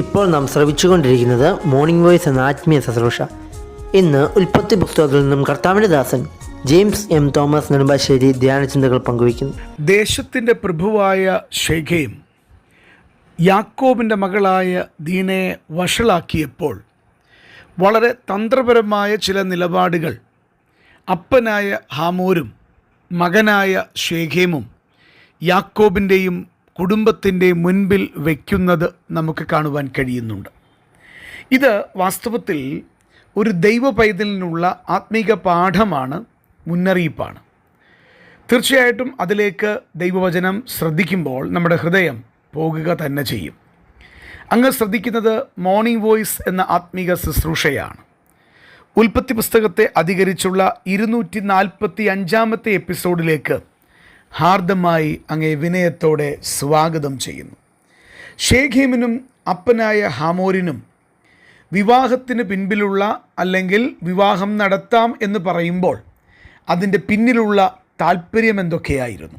ഇപ്പോൾ നാം ശ്രവിച്ചുകൊണ്ടിരിക്കുന്നത് morning voice എന്ന ആത്മീയ ശുശ്രൂഷ. ഇന്ന് ഉൽപ്പത്തി പുസ്തകത്തിൽ നിന്നും കർത്താവിന്റെ ദാസൻ ജെയിംസ് എം തോമസ് നെടുമ്പാശ്ശേരി ധ്യാനചിന്തകൾ പങ്കുവയ്ക്കുന്നു. ദേശത്തിന്റെ പ്രഭുവായ ഷെഖയും യാക്കോബിന്റെ മകളായ ദീനയെ വഷളാക്കിയപ്പോൾ വളരെ തന്ത്രപരമായ ചില നിലപാടുകൾ അപ്പനായ ഹാമോരും മകനായ ഷേഖേമും യാക്കോബിന്റെയും കുടുംബത്തിന്റെയും മുൻപിൽ വയ്ക്കുന്നത് നമുക്ക് കാണുവാൻ കഴിയുന്നുണ്ട്. ഇത് വാസ്തവത്തിൽ ഒരു ദൈവ പൈതലിനുള്ള ആത്മീക പാഠമാണ് മുന്നറിയിപ്പാണ്. തീർച്ചയായിട്ടും അതിലേക്ക് ദൈവവചനം ശ്രദ്ധിക്കുമ്പോൾ നമ്മുടെ ഹൃദയം പോകുക തന്നെ ചെയ്യും. അങ്ങ് ശ്രദ്ധിക്കുന്നത് മോർണിംഗ് വോയിസ് എന്ന ആത്മീക ശുശ്രൂഷയാണ്. ഉൽപ്പത്തി പുസ്തകത്തെ അധികരിച്ചുള്ള ഇരുന്നൂറ്റി നാൽപ്പത്തി അഞ്ചാമത്തെ എപ്പിസോഡിലേക്ക് ഹാർദമായി അങ്ങേ വിനയത്തോടെ സ്വാഗതം ചെയ്യുന്നു. ഷേഖീമിനും അപ്പനായ ഹാമോരിനും വിവാഹത്തിന് പിൻപിലുള്ള അല്ലെങ്കിൽ വിവാഹം നടത്താം എന്ന് പറയുമ്പോൾ അതിന്റെ പിന്നിലുള്ള താല്പര്യം എന്തൊക്കെയായിരുന്നു?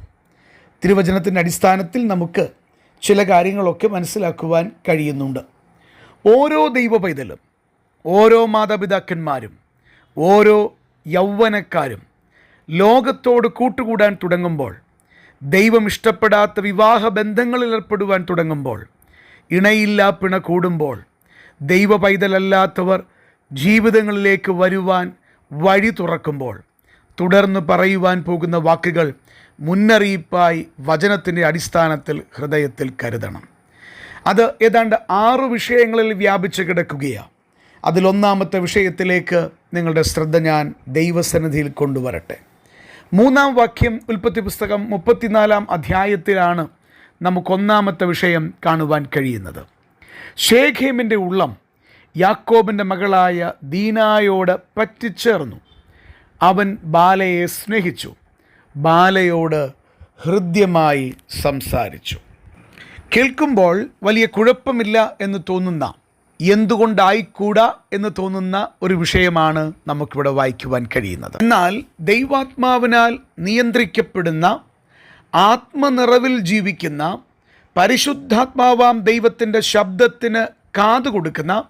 തിരുവചനത്തിന്റെ അടിസ്ഥാനത്തിൽ നമുക്ക് ചില കാര്യങ്ങളൊക്കെ മനസ്സിലാക്കുവാൻ കഴിയുന്നുണ്ട്. ഓരോ ദൈവ പൈതലും ഓരോ മാതാപിതാക്കന്മാരും ഓരോ യൗവനക്കാരും ലോകത്തോട് കൂട്ടുകൂടാൻ തുടങ്ങുമ്പോൾ ദൈവം ഇഷ്ടപ്പെടാത്ത വിവാഹ ബന്ധങ്ങളിൽ ഏർപ്പെടുവാൻ തുടങ്ങുമ്പോൾ ഇണയില്ല പിണ കൂടുമ്പോൾ ദൈവ പൈതലല്ലാത്തവർ ജീവിതങ്ങളിലേക്ക് വരുവാൻ വഴി തുറക്കുമ്പോൾ തുടർന്ന് പറയുവാൻ പോകുന്ന വാക്കുകൾ മുന്നറിയിപ്പായി വചനത്തിന്റെ അടിസ്ഥാനത്തിൽ ഹൃദയത്തിൽ കരുതണം. അത് ഏതാണ്ട് ആറു വിഷയങ്ങളിൽ വ്യാപിച്ച് കിടക്കുകയാണ് അതിലൊന്നാമത്തെ വിഷയത്തിലേക്ക് നിങ്ങളുടെ ശ്രദ്ധ ഞാൻ ദൈവസന്നിധിയിൽ കൊണ്ടുവരട്ടെ. മൂന്നാം വാക്യം ഉൽപ്പത്തി പുസ്തകം മുപ്പത്തിനാലാം അധ്യായത്തിലാണ് നമുക്കൊന്നാമത്തെ വിഷയം കാണുവാൻ കഴിയുന്നത്. ഷേഖേമിന്റെ ഉള്ളം യാക്കോബിന്റെ മകളായ ദീനായോട് പറ്റിച്ചേർന്നു. അവൻ ബാലയെ സ്നേഹിച്ചു. ബാലയോട് ഹൃദ്യമായി സംസാരിച്ചു. കേൾക്കുമ്പോൾ വലിയ കുഴപ്പമില്ല എന്ന് തോന്നുന്ന എന്തുകൊണ്ടായിക്കൂടാ എന്ന് തോന്നുന്ന ഒരു വിഷയമാണ് നമുക്കിവിടെ വായിക്കുവാൻ കഴിയുന്നത്. എന്നാൽ ദൈവാത്മാവിനാൽ നിയന്ത്രിക്കപ്പെടുന്ന ആത്മനിറവിൽ ജീവിക്കുന്ന പരിശുദ്ധാത്മാവാം ദൈവത്തിന്റെ ശബ്ദത്തിന് കാതു കൊടുക്കുന്ന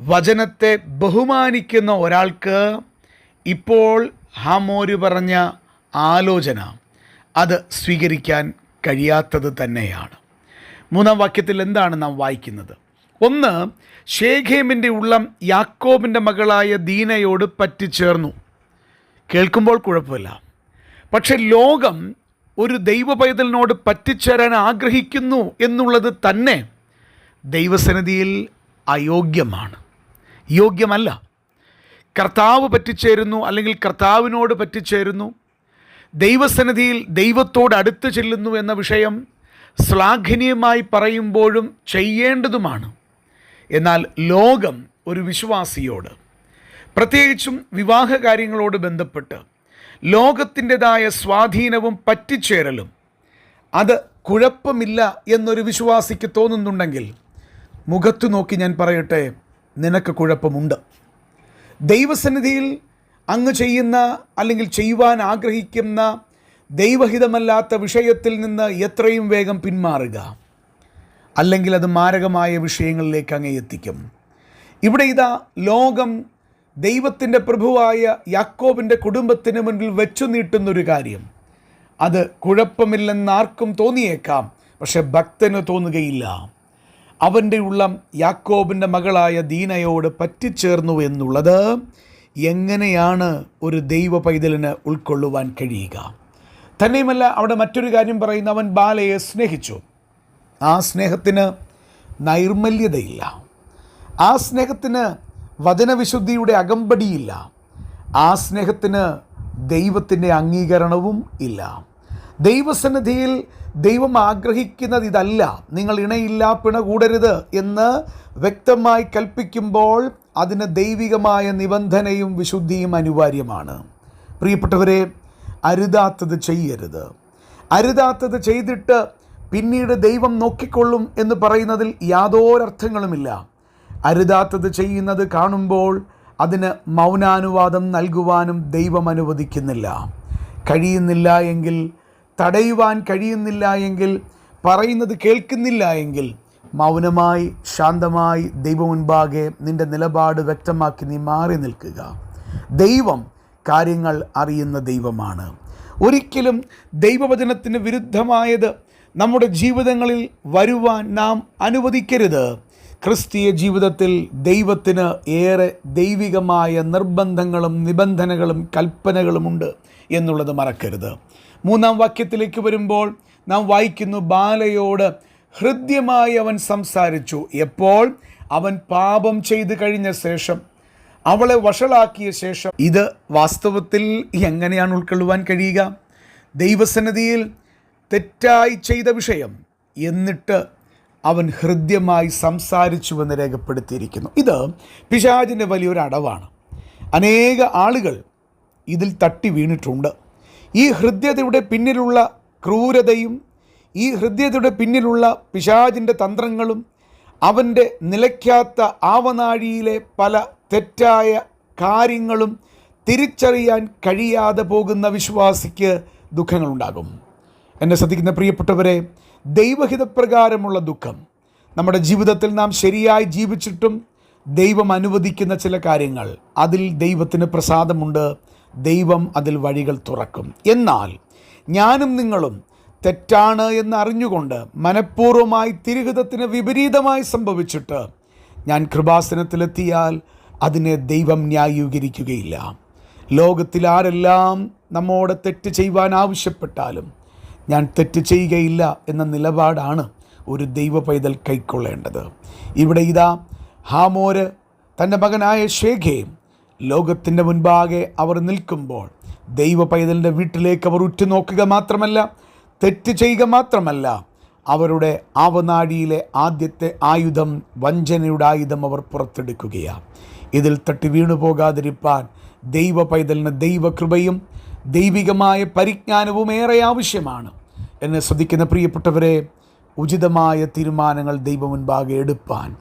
വചനത്തെ ബഹുമാനിക്കുന്ന ഒരാൾക്ക് ഇപ്പോൾ ഹാമോര് പറഞ്ഞ ആലോചന അത് സ്വീകരിക്കാൻ കഴിയാത്തത് തന്നെയാണ്. മൂന്നാം വാക്യത്തിൽ എന്താണ് നാം വായിക്കുന്നത്? ഒന്ന് ഷേഖേമിന്റെ ഉള്ളം യാക്കോബിന്റെ മകളായ ദീനയോട് പറ്റിച്ചേർന്നു. കേൾക്കുമ്പോൾ കുഴപ്പമില്ല. പക്ഷെ ലോകം ഒരു ദൈവ പൈതലിനോട് പറ്റിച്ചേരാൻ ആഗ്രഹിക്കുന്നു എന്നുള്ളത് തന്നെ ദൈവസന്നിധിയിൽ അയോഗ്യമാണ്. യോഗ്യമല്ല. കർത്താവ് പറ്റിച്ചേരുന്നു അല്ലെങ്കിൽ കർത്താവിനോട് പറ്റിച്ചേരുന്നു ദൈവസന്നിധിയിൽ ദൈവത്തോട് അടുത്ത് ചെല്ലുന്നു എന്ന വിഷയം ശ്ലാഘനീയമായി പറയുമ്പോഴും ചെയ്യേണ്ടതുമാണ്. എന്നാൽ ലോകം ഒരു വിശ്വാസിയോട് പ്രത്യേകിച്ചും വിവാഹ കാര്യങ്ങളോട് ബന്ധപ്പെട്ട് ലോകത്തിന്റെതായ സ്വാധീനവും പറ്റിച്ചേരലും അത് കുഴപ്പമില്ല എന്നൊരു വിശ്വാസിക്ക് തോന്നുന്നുണ്ടെങ്കിൽ മുഖത്തു നോക്കി ഞാൻ പറയട്ടെ നിനക്ക് കുഴപ്പമുണ്ട്. ദൈവസന്നിധിയിൽ അങ്ങ് ചെയ്യുന്ന അല്ലെങ്കിൽ ചെയ്യുവാൻ ആഗ്രഹിക്കുന്ന ദൈവഹിതമല്ലാത്ത വിഷയത്തിൽ നിന്ന് എത്രയും വേഗം പിന്മാറുക. അല്ലെങ്കിൽ അത് മാരകമായ വിഷയങ്ങളിലേക്ക് അങ്ങേ എത്തിക്കും. ഇവിടെ ഇതാ ലോകം ദൈവത്തിന്റെ പ്രഭുവായ യാക്കോബിന്റെ കുടുംബത്തിന് മുൻപിൽ വെച്ചു നീട്ടുന്നൊരു കാര്യം. അത് കുഴപ്പമില്ലെന്ന് ആർക്കും തോന്നിയേക്കാം പക്ഷെ ഭക്തന് തോന്നുകയില്ല. അവന്റെ ഉള്ളം യാക്കോബിന്റെ മകളായ ദീനയോട് പറ്റിച്ചേർന്നു എന്നുള്ളത് എങ്ങനെയാണ് ഒരു ദൈവ പൈതലിന് ഉൾക്കൊള്ളുവാൻ കഴിയുക? തന്നെയുമല്ല അവിടെ മറ്റൊരു കാര്യം പറയുന്ന അവൻ ബാലയെ സ്നേഹിച്ചു. ആ സ്നേഹത്തിന് നൈർമല്യതയില്ല. ആ സ്നേഹത്തിന് വചനവിശുദ്ധിയുടെ അകമ്പടിയില്ല. ആ സ്നേഹത്തിന് ദൈവത്തിന്റെ അംഗീകരണവും ഇല്ല. ദൈവസന്നിധിയിൽ ദൈവം ആഗ്രഹിക്കുന്നത് ഇതല്ല. നിങ്ങൾ ഇണയില്ല പിണ കൂടരുത് എന്ന് വ്യക്തമായി കൽപ്പിക്കുമ്പോൾ അതിന് ദൈവികമായ നിബന്ധനയും വിശുദ്ധിയും അനിവാര്യമാണ്. പ്രിയപ്പെട്ടവരെ അരുതാത്തത് ചെയ്യരുത്. അരുതാത്തത് ചെയ്തിട്ട് പിന്നീട് ദൈവം നോക്കിക്കൊള്ളും എന്ന് പറയുന്നതിൽ യാതൊരർത്ഥങ്ങളുമില്ല. അരുതാത്തത് ചെയ്യുന്നത് കാണുമ്പോൾ അതിന് മൗനാനുവാദം നൽകുവാനും ദൈവം അനുവദിക്കുന്നില്ല. കഴിയുന്നില്ല എങ്കിൽ തടയുവാൻ കഴിയുന്നില്ല എങ്കിൽ പറയുന്നത് കേൾക്കുന്നില്ല എങ്കിൽ മൗനമായി ശാന്തമായി ദൈവം മുൻപാകെ നിന്റെ നിലപാട് വ്യക്തമാക്കി നീ മാറി നിൽക്കുക. ദൈവം കാര്യങ്ങൾ അറിയുന്ന ദൈവമാണ്. ഒരിക്കലും ദൈവവചനത്തിന് വിരുദ്ധമായത് നമ്മുടെ ജീവിതങ്ങളിൽ വരുവാൻ നാം അനുവദിക്കരുത്. ക്രിസ്തീയ ജീവിതത്തിൽ ദൈവത്തിന് ഏറെ ദൈവികമായ നിർബന്ധങ്ങളും നിബന്ധനകളും കൽപ്പനകളുമുണ്ട് എന്നുള്ളത് മറക്കരുത്. മൂന്നാം വാക്യത്തിലേക്ക് വരുമ്പോൾ നാം വായിക്കുന്നു ബാലയോട് ഹൃദ്യമായി അവൻ സംസാരിച്ചു. എപ്പോൾ? അവൻ പാപം ചെയ്തു കഴിഞ്ഞ ശേഷം. അവളെ വഷളാക്കിയ ശേഷം. ഇത് വാസ്തവത്തിൽ എങ്ങനെയാണ് ഉൾക്കൊള്ളുവാൻ കഴിയുക? ദൈവസന്നിധിയിൽ തെറ്റായി ചെയ്ത വിഷയം എന്നിട്ട് അവൻ ഹൃദ്യമായി സംസാരിച്ചുവെന്ന് രേഖപ്പെടുത്തിയിരിക്കുന്നു. ഇത് പിശാചിന്റെ വലിയൊരു അടവാണ്. അനേക ആളുകൾ ഇതിൽ തട്ടി വീണിട്ടുണ്ട്. ഈ ഹൃദ്യതയുടെ പിന്നിലുള്ള ക്രൂരതയും ഈ ഹൃദ്യതയുടെ പിന്നിലുള്ള പിശാചിന്റെ തന്ത്രങ്ങളും അവന്റെ നിലയ്ക്കാത്ത ആവനാഴിയിലെ പല തെറ്റായ കാര്യങ്ങളും തിരിച്ചറിയാൻ കഴിയാതെ പോകുന്ന വിശ്വാസിക്ക് ദുഃഖങ്ങളുണ്ടാകും. എന്നെ ശ്രദ്ധിക്കുന്ന പ്രിയപ്പെട്ടവരെ ദൈവഹിതപ്രകാരമുള്ള ദുഃഖം. നമ്മുടെ ജീവിതത്തിൽ നാം ശരിയായി ജീവിച്ചിട്ടും ദൈവം അനുവദിക്കുന്ന ചില കാര്യങ്ങൾ. അതിൽ ദൈവത്തിന് പ്രസാദമുണ്ട് ദൈവം അതിൽ വഴികൾ തുറക്കും. എന്നാൽ ഞാനും നിങ്ങളും തെറ്റാണ് എന്ന് അറിഞ്ഞുകൊണ്ട് മനഃപൂർവമായി തിരുഹിതത്തിന് വിപരീതമായി സംഭവിച്ചിട്ട് ഞാൻ കൃപാസനത്തിലെത്തിയാൽ അതിനെ ദൈവം ന്യായീകരിക്കുകയില്ല. ലോകത്തിൽ ആരെല്ലാം നമ്മോട് തെറ്റ് ചെയ്യുവാൻ ആവശ്യപ്പെട്ടാലും ഞാൻ തെറ്റ് ചെയ്യുകയില്ല എന്ന നിലപാടാണ് ഒരു ദൈവ പൈതൽ കൈക്കൊള്ളേണ്ടത്. ഇവിടെ ഇതാ ഹാമോര് തന്റെ മകനായ ഷേഖെ ലോകത്തിന്റെ മുൻപാകെ അവർ നിൽക്കുമ്പോൾ ദൈവ പൈതലിന്റെ വീട്ടിലേക്ക് അവർ ഉറ്റുനോക്കുക മാത്രമല്ല തെറ്റ് ചെയ്യുക മാത്രമല്ല അവരുടെ ആവനാഴിയിലെ ആദ്യത്തെ ആയുധം വഞ്ചനയുടെ ആയുധം അവർ പുറത്തെടുക്കുകയാണ് ഇതിൽ തട്ടി വീണു പോകാതിരിപ്പാൻ ദൈവ പൈതലിന് ദൈവകൃപയും ദൈവികമായ പരിജ്ഞാനവും ഏറെ ആവശ്യമാണ്. എന്നെ ശ്രദ്ധിക്കുന്ന പ്രിയപ്പെട്ടവരെ ഉചിതമായ തീരുമാനങ്ങൾ ദൈവം മുൻപാകെ എടുപ്പാൻ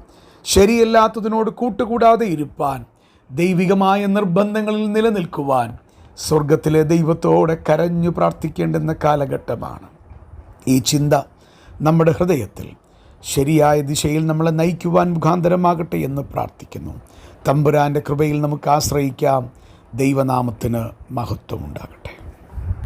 ശരിയല്ലാത്തതിനോട് കൂട്ടുകൂടാതെ ഇരുപ്പാൻ ദൈവികമായ നിർബന്ധങ്ങളിൽ നിലനിൽക്കുവാൻ സ്വർഗത്തിലെ ദൈവത്തോടെ കരഞ്ഞു പ്രാർത്ഥിക്കേണ്ടുന്ന കാലഘട്ടമാണ്. ഈ ചിന്ത നമ്മുടെ ഹൃദയത്തിൽ ശരിയായ ദിശയിൽ നമ്മളെ നയിക്കുവാൻ മുഖാന്തരമാകട്ടെ എന്ന് പ്രാർത്ഥിക്കുന്നു. തമ്പുരാന്റെ കൃപയിൽ നമുക്ക് ആശ്രയിക്കാം. ദൈവനാമത്തിന് മഹത്വമുണ്ടാകട്ടെ.